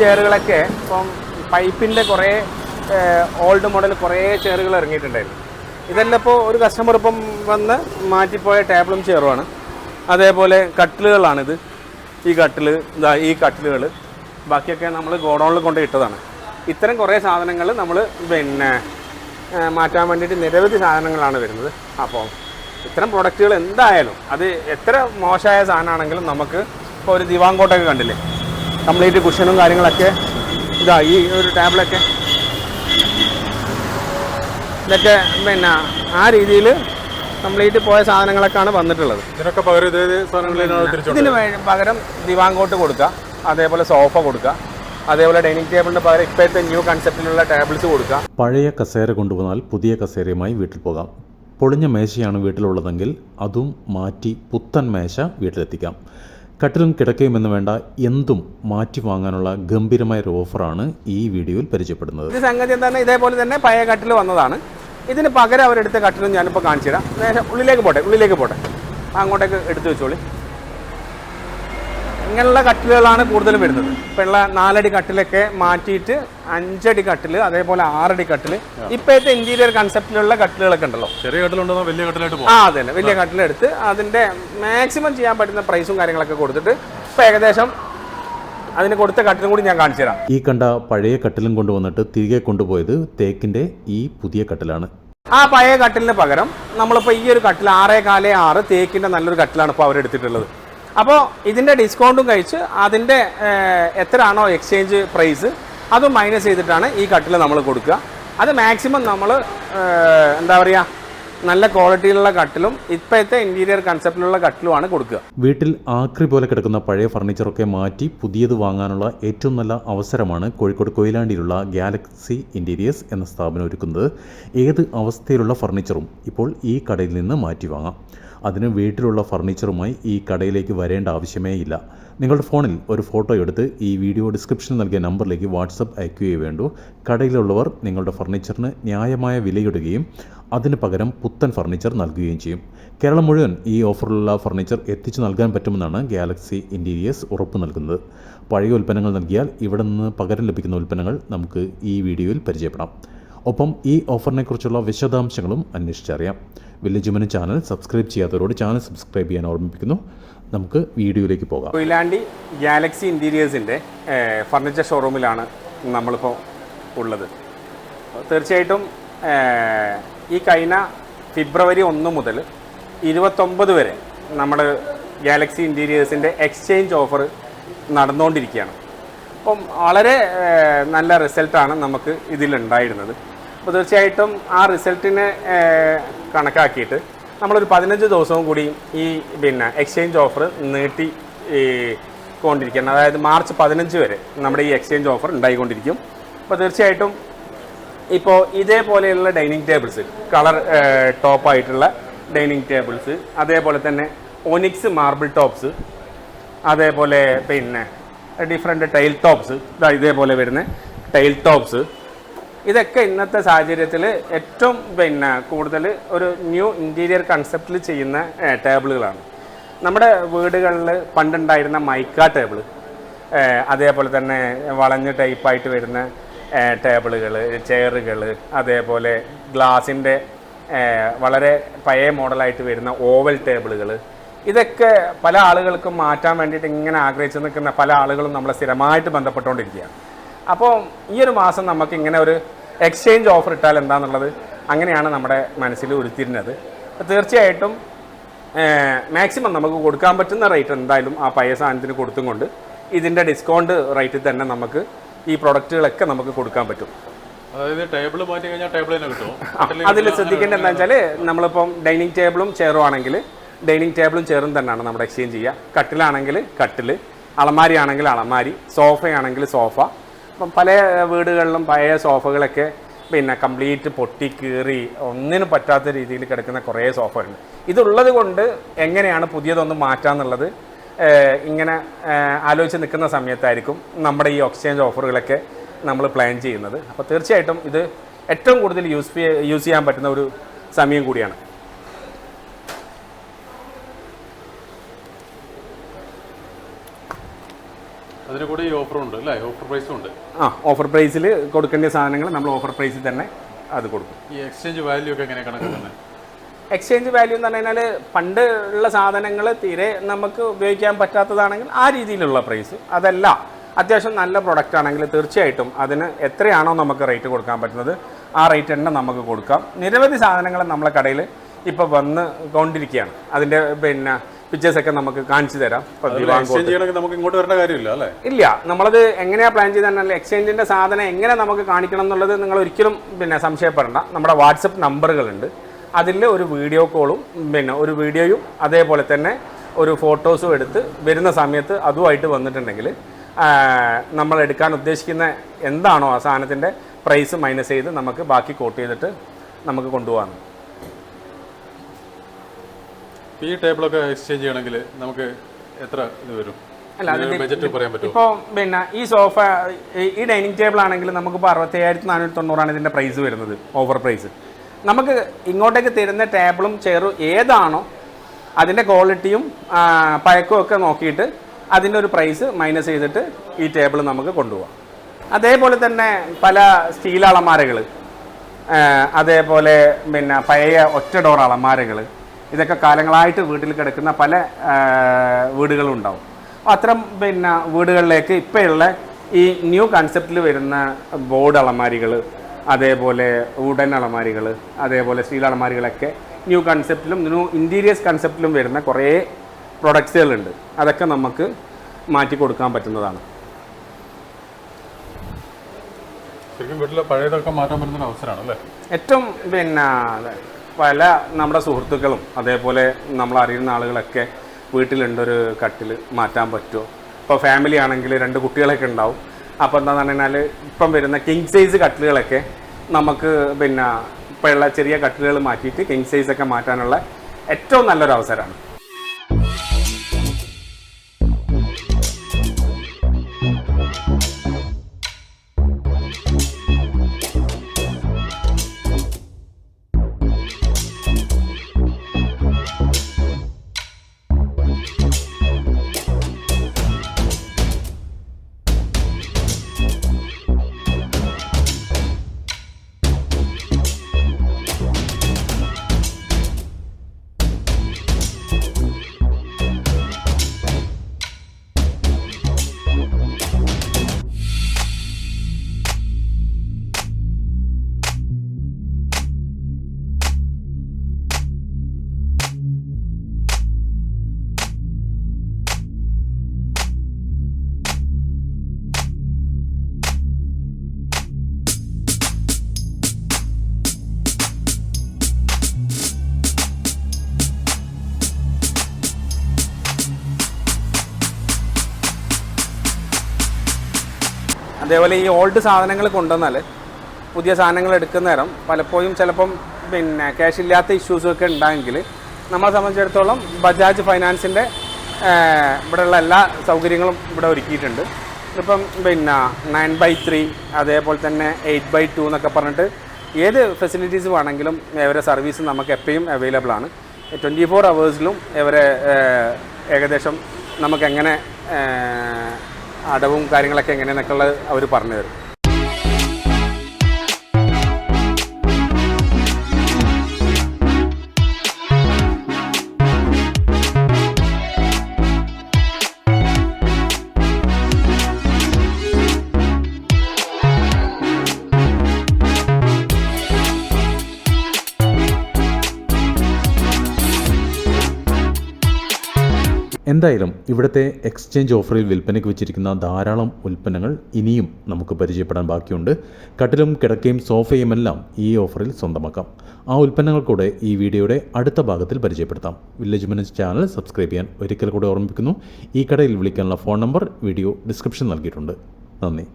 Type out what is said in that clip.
ചെയറുകളൊക്കെ ഇപ്പം പൈപ്പിന്റെ കുറേ ഓൾഡ് മോഡൽ കുറേ ചെയറുകൾ ഇറങ്ങിയിട്ടുണ്ടായിരുന്നു. ഇതെല്ലാം ഇപ്പോൾ ഒരു കസ്റ്റമർ ഇപ്പം വന്ന് മാറ്റിപ്പോയ ടേബിളും ചെയറുമാണ് അതേപോലെ കട്ടിലുകളാണിത്. ഈ കട്ടിൽ ഇതാ ഈ കട്ടിലുകൾ ബാക്കിയൊക്കെ നമ്മൾ ഗോഡൗണിൽ കൊണ്ട് ഇട്ടതാണ്. ഇത്തരം കുറേ സാധനങ്ങൾ നമ്മൾ പിന്നെ മാറ്റാൻ വേണ്ടിയിട്ട് നിരവധി സാധനങ്ങളാണ് വരുന്നത്. അപ്പോൾ ഇത്തരം പ്രൊഡക്റ്റുകൾ എന്തായാലും അത് എത്ര മോശമായ സാധനമാണെങ്കിലും നമുക്ക് ഇപ്പോൾ ഒരു ദിവാങ്കോട്ടൊക്കെ കണ്ടില്ലേ? കംപ്ലീറ്റ് കുഷനും കാര്യങ്ങളൊക്കെ ഇതാ ഈ ഒരു ടേബിളൊക്കെ. ഇതൊക്കെ പിന്നെ ആ രീതിയിൽ കംപ്ലീറ്റ് പോയ സാധനങ്ങളൊക്കെയാണ് വന്നിട്ടുള്ളത്. ഇതിനൊക്കെ പകരം ഇതിന് പകരം ദിവാങ്കോട്ട് കൊടുക്കുക അതേപോലെ സോഫ കൊടുക്കുക അതേപോലെ ഡൈനിങ് ടേബിളിന് പകരം ഇപ്പോഴത്തെ ന്യൂ കൺസെപ്റ്റിലുള്ള ടേബിൾസ് കൊടുക്കുക പഴയ കസേര കൊണ്ടുവന്നാൽ പുതിയ കസേരയുമായി വീട്ടിൽ പോകാം. പൊളിഞ്ഞ മേശയാണ് വീട്ടിലുള്ളതെങ്കിൽ അതും മാറ്റി പുത്തൻ മേശ വീട്ടിലെത്തിക്കാം. കട്ടിലും കിടക്കയും എന്ന് വേണ്ട എന്തും മാറ്റി വാങ്ങാനുള്ള ഗംഭീരമായ ഒരു ഓഫറാണ് ഈ വീഡിയോയിൽ പരിചയപ്പെടുന്നത്. ഇത് സംഗതി എന്താണ് ഇതേപോലെ തന്നെ പഴയ കട്ടിൽ വന്നതാണ്. ഇതിന് പകരം അവരെടുത്ത കട്ടിലും ഞാനിപ്പോൾ നേരെ ഉള്ളിലേക്ക് പോട്ടെ ഉള്ളിലേക്ക് പോട്ടെ. അങ്ങോട്ടേക്ക് എടുത്തു വെച്ചോളി. ഇങ്ങനെയുള്ള കട്ടിലുകളാണ് കൂടുതലും വരുന്നത്. ഇപ്പം ഉള്ള നാലടി കട്ടിലൊക്കെ മാറ്റിയിട്ട് അഞ്ചടി കട്ടിൽ അതേപോലെ ആറടി കട്ടിൽ ഇപ്പോഴത്തെ ഇന്റീരിയർ കൺസെപ്റ്റിലുള്ള കട്ടിലുകളൊക്കെ ഉണ്ടല്ലോ. ചെറിയ കട്ടിലുണ്ടോ വലിയ കട്ടിലായിട്ട് ആ അതെ വലിയ കട്ടിലെടുത്ത് അതിന്റെ മാക്സിമം ചെയ്യാൻ പറ്റുന്ന പ്രൈസും കാര്യങ്ങളൊക്കെ കൊടുത്തിട്ട് ഇപ്പം ഏകദേശം അതിന് കൊടുത്ത കട്ടിലും കൂടി ഞാൻ കാണിച്ചു തരാം. ഈ കണ്ട പഴയ കട്ടിലും കൊണ്ടുവന്നിട്ട് തിരികെ കൊണ്ടുപോയത് തേക്കിന്റെ ഈ പുതിയ കട്ടിലാണ്. ആ പഴയ കട്ടിലിന് പകരം നമ്മളിപ്പോൾ ഈ ഒരു കട്ടിൽ ആറേ കാലേ ആറ് തേക്കിന്റെ നല്ലൊരു കട്ടിലാണ് ഇപ്പോൾ അവരെടുത്തിട്ടുള്ളത്. അപ്പോൾ ഇതിന്റെ ഡിസ്കൗണ്ടും കഴിച്ച് അതിന്റെ എത്ര എത്രയാണോ എക്സ്ചേഞ്ച് പ്രൈസ് അതും മൈനസ് ചെയ്തിട്ടാണ് ഈ കട്ടിൽ നമ്മൾ കൊടുക്കുക. അത് മാക്സിമം നമ്മൾ എന്താ പറയുക നല്ല ക്വാളിറ്റിയിലുള്ള കട്ടിലും ഇപ്പോഴത്തെ ഇന്റീരിയർ കൺസെപ്റ്റിലുള്ള കട്ടിലുമാണ് കൊടുക്കുക. വീട്ടിൽ ആക്രി പോലെ കിടക്കുന്ന പഴയ ഫർണിച്ചറൊക്കെ മാറ്റി പുതിയത് വാങ്ങാനുള്ള ഏറ്റവും നല്ല അവസരമാണ് കോഴിക്കോട് കൊയിലാണ്ടിയിലുള്ള ഗാലക്സി ഇന്റീരിയേഴ്സ് എന്ന സ്ഥാപനം ഒരുക്കുന്നത്. ഏത് അവസ്ഥയിലുള്ള ഫർണിച്ചറും ഇപ്പോൾ ഈ കടയിൽ നിന്ന് മാറ്റി വാങ്ങാം. അതിന് വീട്ടിലുള്ള ഫർണിച്ചറുമായി ഈ കടയിലേക്ക് വരേണ്ട ആവശ്യമേ ഇല്ല. നിങ്ങളുടെ ഫോണിൽ ഒരു ഫോട്ടോ എടുത്ത് ഈ വീഡിയോ ഡിസ്ക്രിപ്ഷനിൽ നൽകിയ നമ്പറിലേക്ക് വാട്സപ്പ് അയക്കുകയേ വേണ്ടു. കടയിലുള്ളവർ നിങ്ങളുടെ ഫർണിച്ചറിന് ന്യായമായ വിലയിടുകയും അതിന് പകരം പുത്തൻ ഫർണിച്ചർ നൽകുകയും ചെയ്യും. കേരളം മുഴുവൻ ഈ ഓഫറിലുള്ള ഫർണിച്ചർ എത്തിച്ചു നൽകാൻ പറ്റുമെന്നാണ് ഗാലക്സി ഇന്റീരിയേഴ്സ് ഉറപ്പ് നൽകുന്നത്. പഴയ ഉൽപ്പന്നങ്ങൾ നൽകിയാൽ ഇവിടെ നിന്ന് പകരം ലഭിക്കുന്ന ഉൽപ്പന്നങ്ങൾ നമുക്ക് ഈ വീഡിയോയിൽ പരിചയപ്പെടാം. ഒപ്പം ഈ ഓഫറിനെക്കുറിച്ചുള്ള വിശദാംശങ്ങളും അന്വേഷിച്ചറിയാം. വില്ലേജ് മനു ചാനൽ സബ്സ്ക്രൈബ് ചെയ്യാത്തവരോട് ചാനൽ സബ്സ്ക്രൈബ് ചെയ്യാൻ ഓർമ്മിപ്പിക്കുന്നു. നമുക്ക് വീഡിയോയിലേക്ക് പോകാം. കൊയിലാണ്ടി ഗാലക്സി ഇന്റീരിയേഴ്സിന്റെ ഫർണിച്ചർ ഷോറൂമിലാണ് നമ്മളിപ്പോൾ ഉള്ളത്. തീർച്ചയായിട്ടും ഈ കഴിഞ്ഞ ഫെബ്രുവരി ഒന്ന് മുതൽ ഇരുപത്തൊമ്പത് വരെ നമ്മൾ ഗാലക്സി ഇന്റീരിയേഴ്സിന്റെ എക്സ്ചേഞ്ച് ഓഫർ നടന്നുകൊണ്ടിരിക്കുകയാണ്. അപ്പം വളരെ നല്ല റിസൾട്ടാണ് നമുക്ക് ഇതിലുണ്ടായിരുന്നത്. അപ്പോൾ തീർച്ചയായിട്ടും ആ റിസൾട്ടിനെ കണക്കാക്കിയിട്ട് നമ്മളൊരു പതിനഞ്ച് ദിവസവും കൂടി ഈ പിന്നെ എക്സ്ചേഞ്ച് ഓഫർ നീട്ടി കൊണ്ടിരിക്കുകയാണ്. അതായത് മാർച്ച് പതിനഞ്ച് വരെ നമ്മുടെ ഈ എക്സ്ചേഞ്ച് ഓഫർ ഉണ്ടായിക്കൊണ്ടിരിക്കും. അപ്പോൾ തീർച്ചയായിട്ടും ഇപ്പോൾ ഇതേപോലെയുള്ള ഡൈനിങ് ടേബിൾസ് കളർ ടോപ്പായിട്ടുള്ള ഡൈനിങ് ടേബിൾസ് അതേപോലെ തന്നെ ഒനിക്സ് മാർബിൾ ടോപ്സ് അതേപോലെ പിന്നെ ഡിഫറെന്റ് ടൈൽ ടോപ്സ് ഇതാ ഇതേപോലെ വരുന്ന ടൈൽ ടോപ്സ്. ഇതൊക്കെ ഇന്നത്തെ സാഹചര്യത്തിൽ ഏറ്റവും പിന്നെ കൂടുതൽ ഒരു ന്യൂ ഇന്റീരിയർ കൺസെപ്റ്റിൽ ചെയ്യുന്ന ടേബിളുകളാണ്. നമ്മുടെ വീടുകളിൽ പണ്ടുണ്ടായിരുന്ന മൈക്ക ടേബിൾ അതേപോലെ തന്നെ വളഞ്ഞ ടൈപ്പായിട്ട് വരുന്ന ടേബിളുകൾ ചെയറുകൾ അതേപോലെ ഗ്ലാസിന്റെ വളരെ പഴയ മോഡലായിട്ട് വരുന്ന ഓവൽ ടേബിളുകൾ ഇതൊക്കെ പല ആളുകൾക്കും മാറ്റാൻ വേണ്ടിയിട്ട് ഇങ്ങനെ ആഗ്രഹിച്ചു നിൽക്കുന്ന പല ആളുകളും നമ്മളെ സ്ഥിരമായിട്ട് ബന്ധപ്പെട്ടുകൊണ്ടിരിക്കുകയാണ്. അപ്പോൾ ഈ ഒരു മാസം നമുക്ക് ഇങ്ങനെ ഒരു എക്സ്ചേഞ്ച് ഓഫർ ഇട്ടാൽ എന്താണെന്നുള്ളത് അങ്ങനെയാണ് നമ്മുടെ മനസ്സിൽ ഉരുത്തിരുന്നത് തീർച്ചയായിട്ടും മാക്സിമം നമുക്ക് കൊടുക്കാൻ പറ്റുന്ന റേറ്റ് എന്തായാലും ആ പഴയ സാധനത്തിന് കൊടുത്തും കൊണ്ട് ഇതിന്റെ ഡിസ്കൗണ്ട് റേറ്റിൽ തന്നെ നമുക്ക് ഈ പ്രൊഡക്റ്റുകളൊക്കെ നമുക്ക് കൊടുക്കാൻ പറ്റും. അതിൽ ശ്രദ്ധിക്കേണ്ടത് എന്താ വെച്ചാൽ നമ്മളിപ്പം ഡൈനിങ് ടേബിളും ചെയറും ആണെങ്കിൽ ഡൈനിങ് ടേബിളും ചെയറും തന്നെയാണ് നമ്മൾ എക്സ്ചേഞ്ച് ചെയ്യുക. കട്ടിലാണെങ്കിൽ കട്ടിൽ അലമാരി ആണെങ്കിൽ അളമാരി സോഫയാണെങ്കിൽ സോഫ. അപ്പം പല വീടുകളിലും പഴയ സോഫകളൊക്കെ പിന്നെ കംപ്ലീറ്റ് പൊട്ടി കീറി ഒന്നിനും പറ്റാത്ത രീതിയിൽ കിടക്കുന്ന കുറേ സോഫയുണ്ട് ഇതുള്ളത് കൊണ്ട് എങ്ങനെയാണ് പുതിയതൊന്ന് മാറ്റാന്നുള്ളത് ഇങ്ങനെ ആലോചിച്ച് നിൽക്കുന്ന സമയത്തായിരിക്കും നമ്മുടെ ഈ എക്സ്ചേഞ്ച് ഓഫറുകളൊക്കെ നമ്മൾ പ്ലാൻ ചെയ്യുന്നത്. അപ്പോൾ തീർച്ചയായിട്ടും ഇത് ഏറ്റവും കൂടുതൽ യൂസ് യൂസ് ചെയ്യാൻ പറ്റുന്ന ഒരു സമയം കൂടിയാണ്. അതിന് കൂടെ ഈ ഓഫറും ഉണ്ട് അല്ലേ? ഓഫർ പ്രൈസും ഉണ്ട്. ആ ഓഫർ പ്രൈസിൽ കൊടുക്കേണ്ട സാധനങ്ങൾ നമ്മൾ ഓഫർ പ്രൈസിൽ തന്നെ അത് കൊടുക്കും. ഈ എക്സ്ചേഞ്ച് വാല്യൂ ഒക്കെ എങ്ങനെ കണക്കാക്കുന്നത്? എക്സ്ചേഞ്ച് വാല്യൂ എന്ന് പറഞ്ഞു കഴിഞ്ഞാൽ പണ്ട് ഉള്ള സാധനങ്ങൾ തീരെ നമുക്ക് ഉപയോഗിക്കാൻ പറ്റാത്തതാണെങ്കിൽ ആ രീതിയിലുള്ള പ്രൈസ് അതല്ല അത്യാവശ്യം നല്ല പ്രൊഡക്റ്റ് ആണെങ്കിൽ തീർച്ചയായിട്ടും അതിന് എത്രയാണോ നമുക്ക് റേറ്റ് കൊടുക്കാൻ പറ്റുന്നത് ആ റേറ്റ് തന്നെ നമുക്ക് കൊടുക്കാം. നിരവധി സാധനങ്ങൾ നമ്മളെ കടയിൽ ഇപ്പോൾ വന്ന് കൊണ്ടിരിക്കുകയാണ്. അതിന്റെ പിന്നെ പിക്ചേഴ്സൊക്കെ നമുക്ക് കാണിച്ചു തരാം. നമുക്ക് ഇങ്ങോട്ട് വരേണ്ട കാര്യമില്ല അല്ലേ? ഇല്ല നമ്മളത് എങ്ങനെയാ പ്ലാൻ ചെയ്താൽ എക്സ്ചേഞ്ചിന്റെ സാധനം എങ്ങനെ നമുക്ക് കാണിക്കണം എന്നുള്ളത് നിങ്ങൾ ഒരിക്കലും പിന്നെ സംശയപ്പെടേണ്ട. നമ്മുടെ വാട്സപ്പ് നമ്പറുകളുണ്ട് അതിൽ ഒരു വീഡിയോ കോളും പിന്നെ ഒരു വീഡിയോയും അതേപോലെ തന്നെ ഒരു ഫോട്ടോസും എടുത്ത് വരുന്ന സമയത്ത് അതുമായിട്ട് വന്നിട്ടുണ്ടെങ്കിൽ നമ്മൾ എടുക്കാൻ ഉദ്ദേശിക്കുന്ന എന്താണോ ആ സാധനത്തിന്റെ പ്രൈസ് മൈനസ് ചെയ്ത് നമുക്ക് ബാക്കി കോട്ട് ചെയ്തിട്ട് നമുക്ക് കൊണ്ടുപോകാം ഈ ടേബിളൊക്കെ എക്സ്ചേഞ്ച് ചെയ്യണമെങ്കിൽ നമുക്ക് എത്ര ഇത് വരും? അല്ല, ബജറ്റ് പറയാൻ ഇപ്പോൾ പിന്നെ ഈ സോഫ ഈ- ഈ ഡൈനിങ് ടേബിൾ ആണെങ്കിൽ നമുക്കിപ്പോൾ അറുപത്തി അയ്യായിരത്തി നാനൂറ്റി തൊണ്ണൂറാണ് ഇതിന്റെ പ്രൈസ് വരുന്നത് ഓവർ പ്രൈസ് നമുക്ക് ഇങ്ങോട്ടേക്ക് തരുന്ന ടേബിളും ചെയറും ഏതാണോ അതിന്റെ ക്വാളിറ്റിയും പഴക്കവും ഒക്കെ നോക്കിയിട്ട് അതിന്റെ ഒരു പ്രൈസ് മൈനസ് ചെയ്തിട്ട് ഈ ടേബിൾ നമുക്ക് കൊണ്ടുപോകാം അതേപോലെ തന്നെ പല സ്റ്റീൽ അളമാരകൾ അതേപോലെ പിന്നെ പഴയ ഒറ്റ ഡോർ അളമാരകൾ ഇതൊക്കെ കാലങ്ങളായിട്ട് വീട്ടിൽ കിടക്കുന്ന പല വീടുകളും ഉണ്ടാവും. അത്തരം പിന്നെ വീടുകളിലേക്ക് ഇപ്പോഴുള്ള ഈ ന്യൂ കൺസെപ്റ്റിൽ വരുന്ന ബോർഡ് അളമാരികൾ അതേപോലെ വുഡൻ അളമാരികൾ അതേപോലെ സ്റ്റീൽ അലമാരികളൊക്കെ ന്യൂ കൺസെപ്റ്റിലും ന്യൂ ഇന്റീരിയേഴ്സ് കൺസെപ്റ്റിലും വരുന്ന കുറേ പ്രൊഡക്ട്സുകളുണ്ട് അതൊക്കെ നമുക്ക് മാറ്റി കൊടുക്കാൻ പറ്റുന്നതാണ്. ശരിക്കും വീട്ടിലെ പഴയതൊക്കെ മാറ്റാൻ പറ്റുന്ന അവസരമാണ് അല്ലേ? ഏറ്റവും പിന്നെ പല നമ്മുടെ സുഹൃത്തുക്കളും അതേപോലെ നമ്മൾ അറിയുന്ന ആളുകളൊക്കെ വീട്ടിലുണ്ടൊരു കട്ടിൽ മാറ്റാൻ പറ്റുമോ? ഇപ്പോൾ ഫാമിലി ആണെങ്കിൽ രണ്ട് കുട്ടികളൊക്കെ ഉണ്ടാവും. അപ്പോൾ എന്താണെന്ന് കഴിഞ്ഞാൽ ഇപ്പം വരുന്ന കിങ് സൈസ് കട്ടിലുകളൊക്കെ നമുക്ക് പിന്നെ ഇപ്പോഴുള്ള ചെറിയ കട്ടിലുകൾ മാറ്റിയിട്ട് കിങ് സൈസൊക്കെ മാറ്റാനുള്ള ഏറ്റവും നല്ലൊരു അവസരമാണ് അതേപോലെ ഈ ഓൾഡ് സാധനങ്ങൾ കൊണ്ടുവന്നാൽ പുതിയ സാധനങ്ങൾ എടുക്കുന്ന നേരം പലപ്പോഴും ചിലപ്പം പിന്നെ ക്യാഷ് ഇല്ലാത്ത ഇഷ്യൂസൊക്കെ ഉണ്ടായെങ്കിൽ നമ്മളെ സംബന്ധിച്ചിടത്തോളം ബജാജ് ഫൈനാൻസിന്റെ ഇവിടെയുള്ള എല്ലാ സൗകര്യങ്ങളും ഇവിടെ ഒരുക്കിയിട്ടുണ്ട്. ഇപ്പം പിന്നെ നയൻ ബൈ ത്രീ അതേപോലെ തന്നെ എയ്റ്റ് ബൈ ടു എന്നൊക്കെ പറഞ്ഞിട്ട് ഏത് ഫെസിലിറ്റീസ് വേണമെങ്കിലും ഇവരെ സർവീസ് നമുക്ക് എപ്പോഴും അവൈലബിൾ ആണ്. ട്വന്റി ഫോർ അവേഴ്സിലും ഇവരെ ഏകദേശം നമുക്ക് എങ്ങനെ ഏഹ്, അടവും കാര്യങ്ങളൊക്കെ എങ്ങനെയെന്നൊക്കെ ഉള്ളത് അവർ പറഞ്ഞു തരും. എന്തായാലും ഇവിടുത്തെ എക്സ്ചേഞ്ച് ഓഫറിൽ വിൽപ്പനയ്ക്ക് വെച്ചിരിക്കുന്ന ധാരാളം ഉൽപ്പന്നങ്ങൾ ഇനിയും നമുക്ക് പരിചയപ്പെടാൻ ബാക്കിയുണ്ട്. കട്ടിലും കിടക്കയും സോഫയും എല്ലാം ഈ ഓഫറിൽ സ്വന്തമാക്കാം. ആ ഉൽപ്പന്നങ്ങൾ കൂടെ ഈ വീഡിയോയുടെ അടുത്ത ഭാഗത്തിൽ പരിചയപ്പെടുത്താം. വില്ലേജ് മിനിറ്റ്സ് ചാനൽ സബ്സ്ക്രൈബ് ചെയ്യാൻ ഒരിക്കൽ കൂടെ ഓർമ്മിപ്പിക്കുന്നു. ഈ കടയിൽ വിളിക്കാനുള്ള ഫോൺ നമ്പർ വീഡിയോ ഡിസ്ക്രിപ്ഷൻ നൽകിയിട്ടുണ്ട്. നന്ദി.